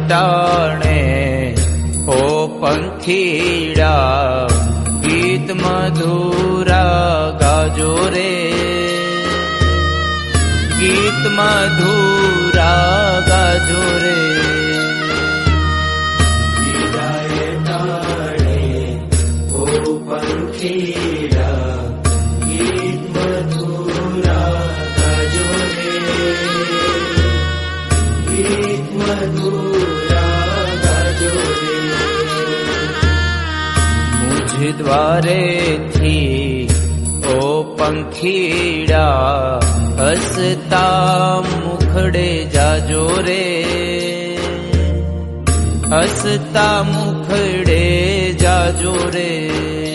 ટાણે ઓ પંખીડા ગીત મધુરા ગાજો રે ગીત મધુરા ગાજો રે વિદાય ટાણે ઓ પંખીડા द्वारे थी। ओ पंखीड़ा हसता मुखड़े जाजो रे हसता मुखड़े जाजो रे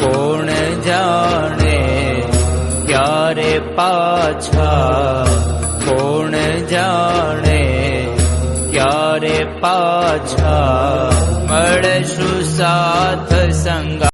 કોણ જાણે ક્યારે પાછા કોણ જાણે ક્યારે પાછા મળશું સાથ સંગા